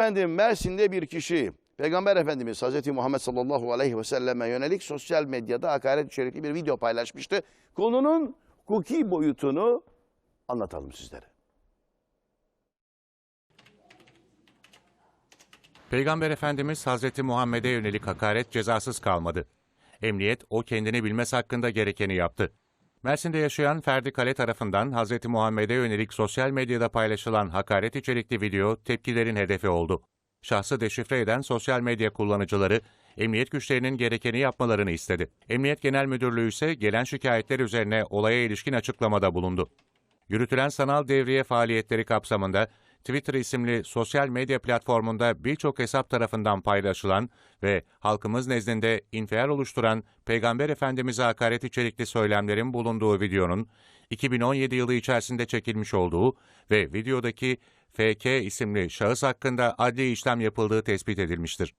Efendim Mersin'de bir kişi Peygamber Efendimiz Hz. Muhammed sallallahu aleyhi ve selleme yönelik sosyal medyada hakaret içerikli bir video paylaşmıştı. Konunun hukuki boyutunu anlatalım sizlere. Peygamber Efendimiz Hazreti Muhammed'e yönelik hakaret cezasız kalmadı. Emniyet o kendini bilmez hakkında gerekeni yaptı. Mersin'de yaşayan Ferdi Kale tarafından Hazreti Muhammed'e yönelik sosyal medyada paylaşılan hakaret içerikli video tepkilerin hedefi oldu. Şahsı deşifre eden sosyal medya kullanıcıları emniyet güçlerinin gerekeni yapmalarını istedi. Emniyet Genel Müdürlüğü ise gelen şikayetler üzerine olaya ilişkin açıklamada bulundu. Yürütülen sanal devriye faaliyetleri kapsamında Twitter isimli sosyal medya platformunda birçok hesap tarafından paylaşılan ve halkımız nezdinde infial oluşturan Peygamber Efendimiz'e hakaret içerikli söylemlerin bulunduğu videonun 2017 yılı içerisinde çekilmiş olduğu ve videodaki FK isimli şahıs hakkında adli işlem yapıldığı tespit edilmiştir.